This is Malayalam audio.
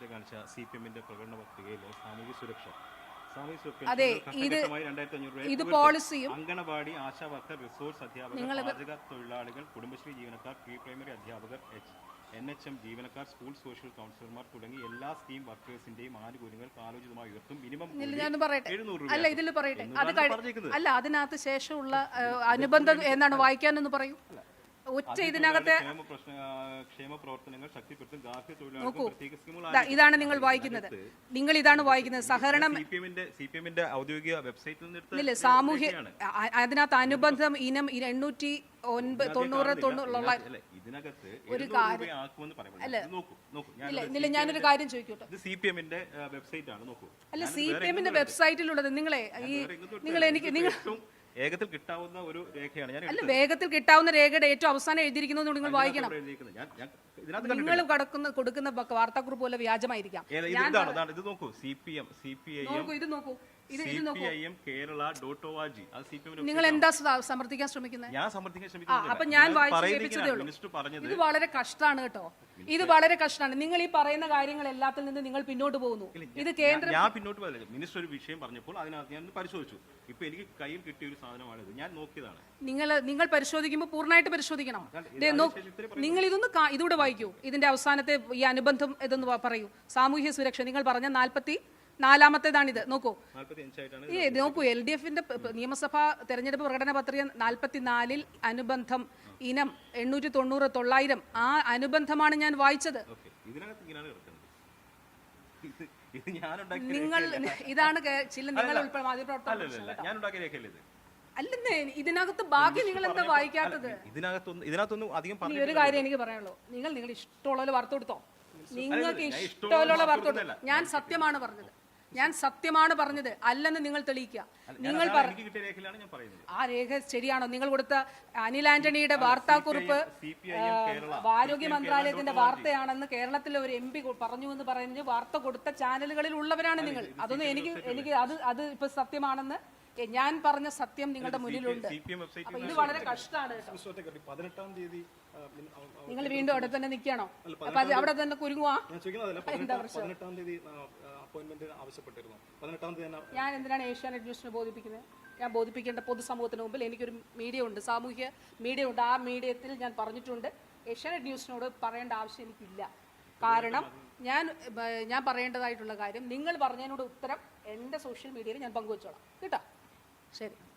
നേരത്തെ കാണിച്ച സി പി എമ്മിന്റെ പ്രകടന പത്രികയിലെ സാമൂഹ്യ സുരക്ഷ. അതെ, ഇത് 2500 രൂപ ഇത് പോളിസിയും അങ്കണവാടി ആശാ വർക്കർ റിസോഴ്സ് അധ്യാപകർ പാചക തൊഴിലാളികൾ കുടുംബശ്രീ ജീവനക്കാർ പ്രീ പ്രൈമറി അധ്യാപകർ എച്ച് എൻ എച്ച് എം ജീവനക്കാർ സ്കൂൾ സോഷ്യൽ കൗൺസിലർമാർ തുടങ്ങി എല്ലാ സ്കീം വർക്കേഴ്സിന്റെയും ആനുകൂല്യങ്ങൾ കാലോചിതമായി ഉയർത്തും. മിനിമം ഞാൻ പറയട്ടെ. അല്ല. ഇതിൽ പറയട്ടെ. അത് അല്ല അതിനകത്ത് ശേഷമുള്ള അനുബന്ധം എന്നാണ് വായിക്കാനെന്ന് പറയൂ. ഇതിനകത്തെ സ്കീമുകൾ ഇതാണ് നിങ്ങൾ വായിക്കുന്നത്. നിങ്ങൾ ഇതാണ് വായിക്കുന്നത്. സഹകരണം ഔദ്യോഗിക വെബ്സൈറ്റിൽ ഇല്ല സാമൂഹ്യ അതിനകത്ത് അനുബന്ധം ഇനം എണ്ണൂറ്റി ഒൻപത് തൊണ്ണൂറ് കാണുന്നില്ല. ഒരു ഇതിനകത്ത് അല്ല, ഇല്ല ഞാനൊരു കാര്യം ചോദിക്കട്ടെ. അല്ല സി പി എമ്മിന്റെ വെബ്സൈറ്റിലുള്ളത് നിങ്ങളെ ഈ. നിങ്ങൾ എനിക്ക് നിങ്ങൾ വേഗത്തിൽ കിട്ടാവുന്ന ഒരു രേഖയാണ്. ഞാൻ അല്ല വേഗത്തിൽ കിട്ടാവുന്ന രേഖയുടെ ഏറ്റവും അവസാനം എഴുതിയിരിക്കുന്നത് നിങ്ങൾ വായിക്കണം. നിങ്ങൾ കടക്കുന്ന കൊടുക്കുന്ന വാർത്താക്കുറിപ്പ് പോലെ വ്യാജമായിരിക്കാം. ഇത് നോക്കൂ. C P M C P I നോക്കൂ ഇത് നോക്കൂ. നിങ്ങൾ എന്താ സമർത്ഥിക്കാൻ ശ്രമിക്കുന്നത് അപ്പൊ ഞാൻ ഇത് വായിച്ചു പറയുന്നത് കേൾപ്പിച്ചതേ ഇങ്ങനെയാണ്. ഉള്ളൂ. മിനിസ്റ്റർ പറഞ്ഞത് ഇത് വളരെ കഷ്ടമാണ് കേട്ടോ. ഇത് വളരെ കഷ്ടമാണ്. നിങ്ങൾ ഈ പറയുന്ന കാര്യങ്ങൾ എല്ലാത്തിൽ നിന്ന് നിങ്ങൾ പിന്നോട്ട് പോകുന്നു. ഇത് കേന്ദ്ര ഞാൻ- പിന്നോട്ട് പോയതല്ല. മിനിസ്റ്റർ ഒരു വിഷയം പറഞ്ഞപ്പോൾ അതിനകത്ത് ഞാൻ പരിശോധിച്ചു. ഇപ്പൊ എനിക്ക് കയ്യിൽ കിട്ടിയ ഒരു സാധനമാണിത്. ഞാൻ നോക്കിയതാണ്. നിങ്ങൾ നിങ്ങൾ പരിശോധിക്കുമ്പോൾ പൂർണമായിട്ട് പരിശോധിക്കണം. നിങ്ങൾ ഇതൊന്ന് ഇതുകൂടെ ഇതൂടെ വായിക്കൂ. ഇതിന്റെ അവസാനത്തെ ഈ അനുബന്ധം ഇതൊന്ന് പറയൂ. സാമൂഹ്യ സുരക്ഷ. നിങ്ങൾ പറഞ്ഞ നാൽപ്പത്തി നാലാമത്തേതാണിത്. നോക്കൂ. ഈ നോക്കൂ എൽ ഡി എഫിന്റെ നിയമസഭാ തെരഞ്ഞെടുപ്പ് പ്രകടന പത്രിക നാൽപ്പത്തിനാലിൽ അനുബന്ധം ഇനം എണ്ണൂറ്റി തൊണ്ണൂറ് തൊള്ളായിരം ആ അനുബന്ധമാണ് ഞാൻ വായിച്ചത്. നിങ്ങൾ ഇതാണ് ചില നിങ്ങൾ ഉൾപ്പെടെ മാധ്യമപ്രവർത്തകർ അല്ലെന്നേ ഇതിനകത്ത് ബാക്കി നിങ്ങൾ എന്താ വായിക്കാത്തത്? ഇതിനകത്തൊന്നും അധികം ഒരു കാര്യം എനിക്ക് പറയാനുള്ളൂ. നിങ്ങൾ നിങ്ങൾ ഇഷ്ടമുള്ള വാർത്ത കൊടുത്തോ. നിങ്ങൾക്ക് ഇഷ്ടമുള്ള വാർത്ത കൊടുത്തോ. ഞാൻ സത്യമാണ് പറഞ്ഞത്. ഞാൻ സത്യമാണ് പറഞ്ഞത്. അല്ലെന്ന് നിങ്ങൾ തെളിയിക്കുക. നിങ്ങൾ ആ രേഖ ശരിയാണോ? നിങ്ങൾ കൊടുത്ത അനിൽ ആന്റണിയുടെ വാർത്താക്കുറിപ്പ് ആരോഗ്യ മന്ത്രാലയത്തിന്റെ വാർത്തയാണെന്ന് കേരളത്തിലെ ഒരു എം പി പറഞ്ഞു എന്ന് പറഞ്ഞ് വാർത്ത കൊടുത്ത ചാനലുകളിൽ ഉള്ളവരാണ് നിങ്ങൾ. അതൊന്നും എനിക്ക് എനിക്ക് അത് അത് ഇപ്പൊ സത്യമാണെന്ന് ഞാൻ പറഞ്ഞ സത്യം നിങ്ങളുടെ മുന്നിലുണ്ട്. അപ്പൊ ഇത് വളരെ കഷ്ടമാണ് നിങ്ങൾ വീണ്ടും അവിടെ തന്നെ നിൽക്കണോ അപ്പൊ അത് അവിടെ തന്നെ കുരുങ്ങുവാ? ഞാൻ എന്തിനാണ് ഏഷ്യാനെറ്റ് ന്യൂസിനെ ബോധിപ്പിക്കുന്നത്? ഞാൻ ബോധിപ്പിക്കേണ്ട പൊതുസമൂഹത്തിന് മുമ്പിൽ എനിക്കൊരു മീഡിയ ഉണ്ട് സാമൂഹ്യ മീഡിയ ഉണ്ട്. ആ മീഡിയത്തിൽ ഞാൻ പറഞ്ഞിട്ടുണ്ട് ഏഷ്യാനെറ്റ് ന്യൂസിനോട് പറയേണ്ട ആവശ്യം എനിക്കില്ല. കാരണം ഞാൻ ഞാൻ പറയേണ്ടതായിട്ടുള്ള കാര്യം നിങ്ങൾ പറഞ്ഞതിനോട് ഉത്തരം എന്റെ സോഷ്യൽ മീഡിയയിൽ ഞാൻ പങ്കുവച്ചോളാം. കേട്ടോ? serio.